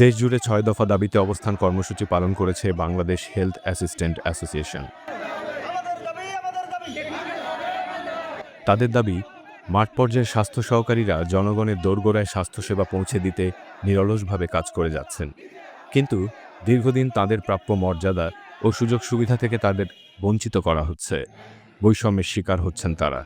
দেশজুড়ে ছয় দফা দাবিতে অবস্থান কর্মসূচি পালন করেছে বাংলাদেশ হেলথ অ্যাসিস্ট্যান্ট অ্যাসোসিয়েশন। তাদের দাবি, মাঠ পর্যায়ে স্বাস্থ্য সহকারীরা জনগণের দোরগোড়ায় স্বাস্থ্যসেবা পৌঁছে দিতে নিরলসভাবে কাজ করে যাচ্ছেন। কিন্তু দীর্ঘদিন তাদের প্রাপ্য মর্যাদা ও সুযোগ সুবিধা থেকে তাদের বঞ্চিত করা হচ্ছে। বৈষম্যের শিকার হচ্ছেন তারা।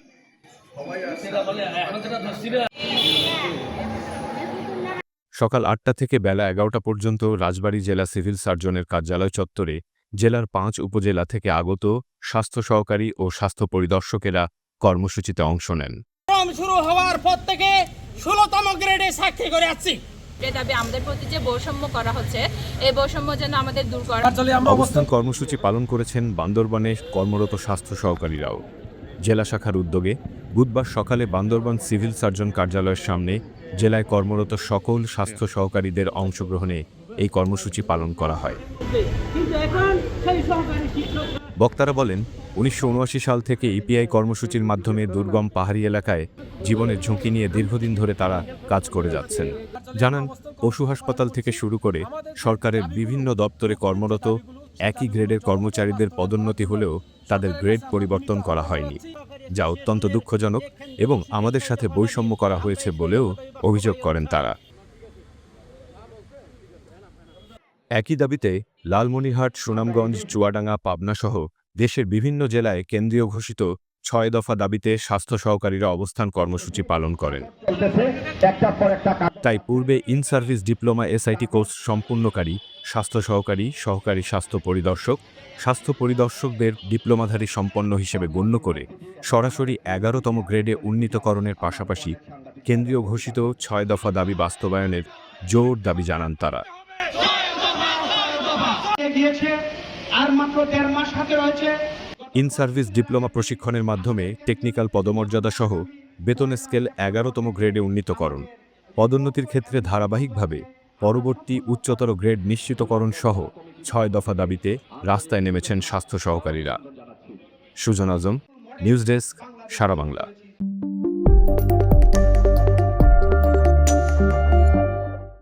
সকাল আটটা থেকে বেলা এগারোটা পর্যন্ত রাজবাড়ী জেলা সিভিল সার্জনের কার্যালয় চত্বরে জেলার পাঁচ উপজেলা থেকে আগত স্বাস্থ্য সহকারী ও স্বাস্থ্য পরিদর্শকেরা কর্মসূচিতে অংশ নেন। শুরু হওয়ার পর থেকে ষোলোতম গ্রেডে সাক্ষী করে আসছি যে দাবি আমাদের প্রতি যে বৈষম্য করা হচ্ছে এই বৈষম্য যেন আমাদের দূর করা অবস্থান কর্মসূচি পালন করেছেন বান্দরবানে কর্মরত স্বাস্থ্য সহকারীরাও। জেলা শাখার উদ্যোগে বুধবার সকালে বান্দরবান সিভিল সার্জন কার্যালয়ের সামনে জেলায় কর্মরত সকল স্বাস্থ্য সহকারীদের অংশগ্রহণে এই কর্মসূচি পালন করা হয়। বক্তারা বলেন, উনিশশো উনআশি সাল থেকে ইপিআই কর্মসূচির মাধ্যমে দুর্গম পাহাড়ি এলাকায় জীবনের ঝুঁকি নিয়ে দীর্ঘদিন ধরে তারা কাজ করে যাচ্ছেন। জানান, পশু হাসপাতাল থেকে শুরু করে সরকারের বিভিন্ন দপ্তরে কর্মরত একই গ্রেডের কর্মচারীদের পদোন্নতি হলেও তাদের গ্রেড পরিবর্তন করা হয়নি, যা অত্যন্ত দুঃখজনক এবং আমাদের সাথে বৈষম্য করা হয়েছে বলেও অভিযোগ করেন তারা। একই দাবিতে লালমনিহাট সুনামগঞ্জ, চুয়াডাঙ্গা, পাবনাসহ দেশের বিভিন্ন জেলায় কেন্দ্রীয় ঘোষিত ছয় দফা দাবিতে স্বাস্থ্য সহকারীরা অবস্থান কর্মসূচি পালন করেন। তাই পূর্বে in service diploma SIT course সম্পূর্ণকারী, স্বাস্থ্য সহকারী সহকারী স্বাস্থ্য পরিদর্শক, স্বাস্থ্য পরিদর্শকদের ডিপ্লোমাধারী সম্পন্ন হিসেবে গণ্য করে সরাসরি এগারোতম গ্রেডে উন্নীতকরণের পাশাপাশি কেন্দ্রীয় ঘোষিত ছয় দফা দাবি বাস্তবায়নের জোর দাবি জানান তারা। আর মাত্র দেড় মাস হাতে রয়েছে। ইন সার্ভিস ডিপ্লোমা প্রশিক্ষণের মাধ্যমে টেকনিক্যাল পদমর্যাদা সহ বেতন স্কেল এগারোতম গ্রেডে উন্নীতকরণ। পদোন্নতির ক্ষেত্রে ধারাবাহিকভাবে পরবর্তী উচ্চতর গ্রেড নিশ্চিতকরণ সহ ছয় দফা দাবিতে রাস্তায় নেমেছেন স্বাস্থ্য সহকারীরা। Sujan Azam, news desk, Sara Bangla.